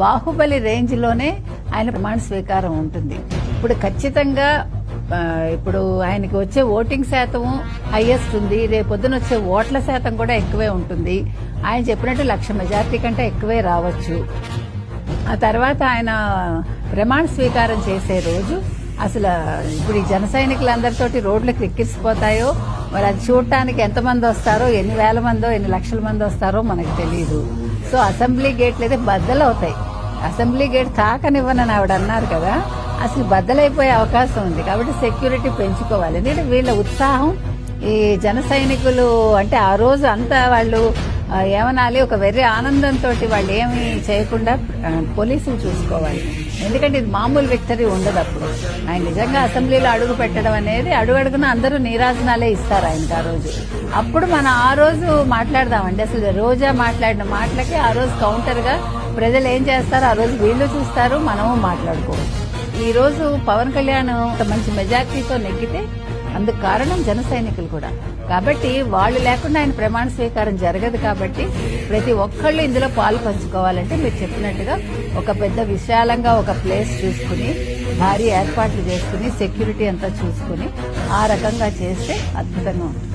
బాహుబలి రేంజ్లోనే ఆయన ప్రమాణ స్వీకారం ఉంటుంది. ఇప్పుడు ఖచ్చితంగా ఇప్పుడు ఆయనకి వచ్చే ఓటింగ్ శాతం హైయెస్ట్ ఉంది. రేపొద్దున వచ్చే ఓట్ల శాతం కూడా ఎక్కువే ఉంటుంది. ఆయన చెప్పినట్టు లక్ష మెజార్టీ కంటే ఎక్కువే రావచ్చు. ఆ తర్వాత ఆయన ప్రమాణ స్వీకారం చేసే రోజు అసలు ఇప్పుడు ఈ జన సైనికులందరితోటి రోడ్లకు ఎక్కిసిపోతాయో మరి అది చూడటానికి ఎంతమంది వస్తారో ఎన్ని వేల మందో ఎన్ని లక్షల మంది వస్తారో మనకు తెలియదు సో అసెంబ్లీ గేట్లు అయితే బద్దలవుతాయి. అసెంబ్లీ గేట్ తాకనివ్వనని ఆవిడ అన్నారు కదా అసలు బద్దలైపోయే అవకాశం ఉంది. కాబట్టి సెక్యూరిటీ పెంచుకోవాలి. ఎందుకంటే వీళ్ళ ఉత్సాహం ఈ జన సైనికులు అంటే ఆ రోజు అంతా వాళ్ళు ఏమనాలి? ఒక వెర్రి ఆనందంతో వాళ్ళు ఏమి చేయకుండా పోలీసులు చూసుకోవాలి. ఎందుకంటే ఇది మామూలు విక్టరీ ఉండదు అప్పుడు. ఆయన నిజంగా అసెంబ్లీలో అడుగు పెట్టడం అనేది అడుగడుగున అందరూ నీరాజనాలే ఇస్తారు ఆయనకి ఆ రోజు. అప్పుడు మనం ఆ రోజు మాట్లాడదామండి. అసలు రోజా మాట్లాడిన మాటలకి ఆ రోజు కౌంటర్గా ప్రజలు ఏం చేస్తారు? ఆ రోజు వీళ్ళు చూస్తారు మనము మాట్లాడుకోవచ్చు. ఈ రోజు పవన్ కళ్యాణ్ ఒక మంచి మెజార్టీతో నెగ్గితే అందుకు కారణం జన సైనికులు కూడా. కాబట్టి వాళ్ళు లేకుండా ఆయన ప్రమాణ స్వీకారం జరగదు కాబట్టి ప్రతి ఒక్కళ్ళు ఇందులో పాలు పంచుకోవాలంటే మీరు చెప్పినట్టుగా ఒక పెద్ద విశాలంగా ఒక ప్లేస్ చూసుకుని భారీ ఏర్పాట్లు చేసుకుని సెక్యూరిటీ అంతా చూసుకుని ఆ రకంగా చేస్తే అద్భుతంగా ఉంటుంది.